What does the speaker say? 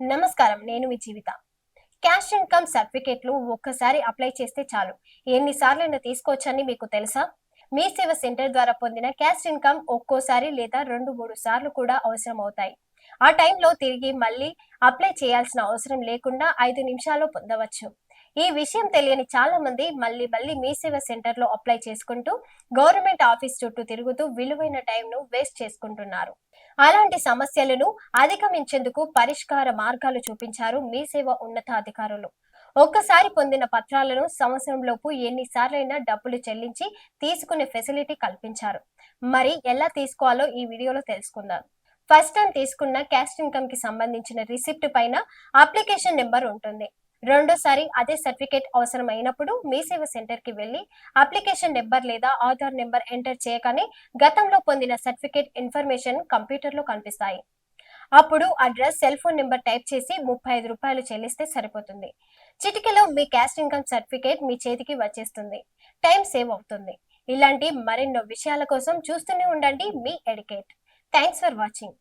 నమస్కారం నేను మీ జీవిత. Cash income సర్టిఫికేట్లు ఒక్కసారి అప్లై చేస్తే చాలు. ఎన్నిసార్లైనా తీసుకోవచ్చని మీకు తెలుసా? మీ సేవ సెంటర్ ద్వారా పొందిన క్యాష్ ఇన్కమ్ ఒక్కోసారి లేదా రెండు మూడు సార్లు కూడా అవసరం అవుతాయి ఆ టైంలో తిరిగి మళ్ళీ అప్లై చేయాల్సిన అవసరం లేకుండా ఐదు నిమిషాల్లో పొందవచ్చు. ఈ విషయం తెలియని చాలా మంది మళ్ళీ మళ్ళీ మీ సేవ సెంటర్లో అప్లై చేసుకుంటూ గవర్నమెంట్ ఆఫీస్ చుట్టూ తిరుగుతూ విలువైన టైంను వేస్ట్ చేసుకుంటున్నారు. అలాంటి సమస్యలను అధిగమించేందుకు పరిష్కార మార్గాలు చూపించారు మీ సేవ ఉన్నతాధికారులు. ఒక్కసారి పొందిన పత్రాలను సంవత్సరంలోపు ఎన్నిసార్లైనా డబ్బులు చెల్లించి తీసుకునే ఫెసిలిటీ కల్పించారు. మరి ఎలా తీసుకోవాలో ఈ వీడియోలో తెలుసుకుందాం. ఫస్ట్ టైం తీసుకున్న క్యాస్ట్ ఇన్కమ్కి సంబంధించిన రిసిప్ట్ పైన అప్లికేషన్ నెంబర్ ఉంటుంది. రెండోసారి అదే సర్టిఫికేట్ అవసరం అయినప్పుడు మీ సేవ సెంటర్కి వెళ్ళి అప్లికేషన్ నెంబర్ లేదా ఆధార్ నెంబర్ ఎంటర్ చేయగానే గతంలో పొందిన సర్టిఫికేట్ ఇన్ఫర్మేషన్ కంప్యూటర్లో కనిపిస్తాయి. అప్పుడు address cell phone number type చేసి ముప్పై ఐదు రూపాయలు చెల్లిస్తే సరిపోతుంది. చిటికెలో మీ క్యాస్ట్ ఇన్కమ్ సర్టిఫికేట్ మీ చేతికి వచ్చేస్తుంది. టైం సేవ్ అవుతుంది. ఇలాంటి మరెన్నో విషయాల కోసం చూస్తూనే ఉండండి మీ ఎడికేట్. Thanks for watching.